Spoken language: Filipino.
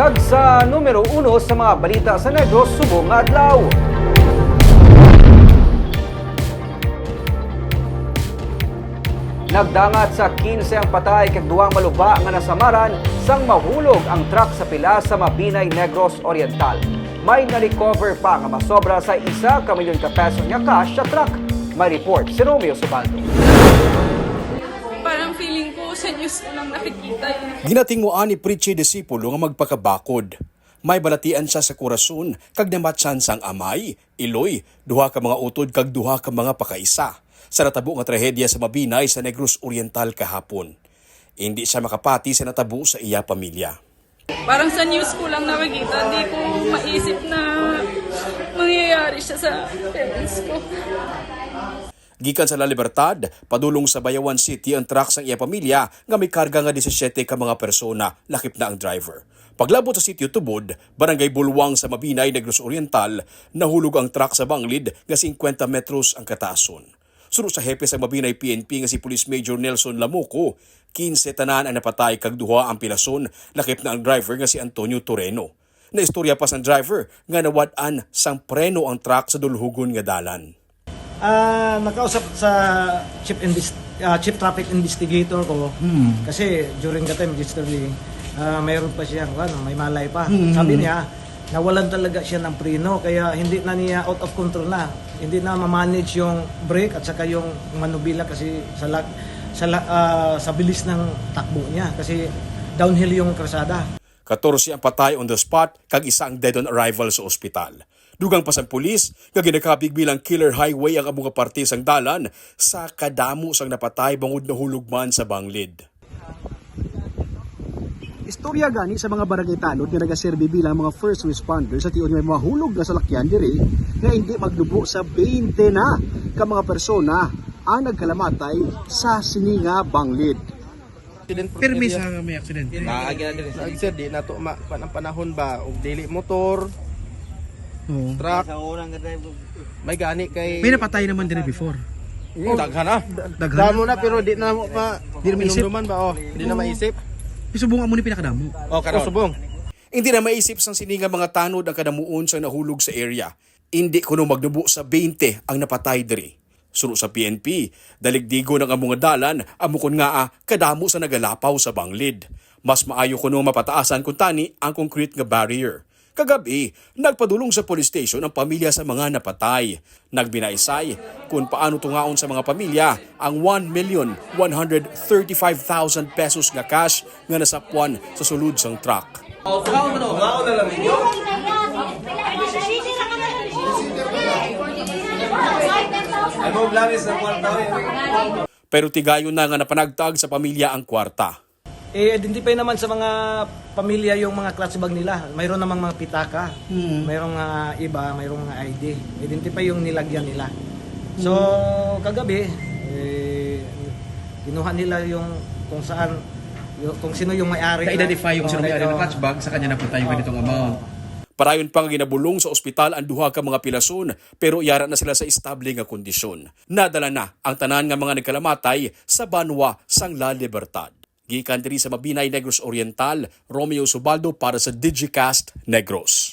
Kag sa numero uno sa mga balita sa Negros subong adlaw. Nagdangat sa 15 ang patay kag duwang maluba nga nasamaran sang mahulog ang truck sa pila sa Mabinay Negros Oriental. May na-recover pa nga masobra sa isa ka milyon ka pesos nga cash sa truck. May report si Romeo Subaldo. Feeling ko sa news ko lang nakikita yun. Ginatinguan ni Prichi Disipulo nga magpakabakod. May balatian siya sa kurason kag namatsan sang amay, iloy, duha ka mga utod kag duha ka mga pakaisa. Sa natabo nga trahedya sa Mabinay sa Negros Oriental kahapon. Hindi siya makapati sa natabo sa iya pamilya. Parang sa news ko lang nakikita, hindi ko maisip na mangyayari siya sa parents ko. Gikan sa La Libertad, padulong sa Bayawan City ang truck sang iya pamilya nga may karga nga 17 ka mga persona, lakip na ang driver. Paglabot sa sitio Tubod, barangay Bulwang sa Mabinay, Negros Oriental, nahulog ang truck sa banglid nga 50 metros ang kataason. Suro sa hepe sa Mabinay PNP nga si Police Major Nelson Lamuco, 15 tanan ang napatay kag duha ang pilason, lakip na ang driver nga si Antonio Toreno. Naistorya pa sang driver nga nawad-an sang preno ang truck sa dulhugon nga dalan. Ah, nakausap sa chief invest ah, chief traffic investigator ko kasi during the time yesterday ah, mayroon pa siyang ano, may malay pa. Sabi niya nawalan talaga siya ng preno kaya hindi na niya out of control na. Hindi na ma-manage yung brake at saka yung manubila kasi sa lag, sa ah, sa bilis ng takbo niya kasi downhill yung krasada. 14 ang patay on the spot kag isa ang dead on arrival sa ospital. Dugang pa sang pulis nga ginakabig bilang killer highway ang among parte sang dalan sa kadamo sang napatay bangod na hulugman sa banglid. Istorya gani sa mga barangay tanod nga nagaserbi bilang mga first responders sa tiyon may mahulog na salakyan diri nga hindi magdubo sa 20 na ka mga persona ang nagkalamatay sa Sininga Banglid. Permi sa may aksidente. Naagi na diri. Sir, di na to ma pan ang panahon ba og dili motor, Oo. truck. May gani kay May napatay naman din before. Oh, daghan na. Daghan. Daghan mo na pero di na mo pa Di na maisip. minumduman ba oh, di na maisip. Isubungan mo ni pinakadamo. Oh, karon. subong. Hindi na maisip sang sininga mga tanod ang kadamuon sa nahulog sa area. Hindi kuno magdubo sa 20 ang napatay diri. Suno sa PNP, daligdigo ng among dalan, amukon nga ah, kadamo sa nagalapaw sa banglid. Mas maayo kuno mapataasan kun tani ang concrete nga barrier. Kagabi, nagpadulong sa police station ang pamilya sa mga napatay. Nagbinaisay kung paano tungaon sa mga pamilya ang 1,135,000 pesos nga cash nga nasapuan sa sulod sang truck. Pero tigayon na nga napanagtag sa pamilya ang kwarta. I-identify naman sa mga pamilya yung mga clutch bag nila. Mayroon namang mga pitaka. Mayroong ah, iba, mayroong mga ID. Identify yung nilagyan nila. So, kagabi, eh, kinuha nila yung kung saan, yung, kung sino yung may-ari. Na-identify yung sino may ari oh. ng clutch bag, sa kanya napunta yung ganitong amount. Parayon pang ginabulong sa ospital ang duha ka mga pilason pero yara na sila sa estable nga kondisyon. Nadala na ang tanan nga mga nagkalamatay sa Banwa sang La Libertad. Gikan diri sa Mabinay Negros Oriental, Romeo Subaldo para sa Digicast Negros.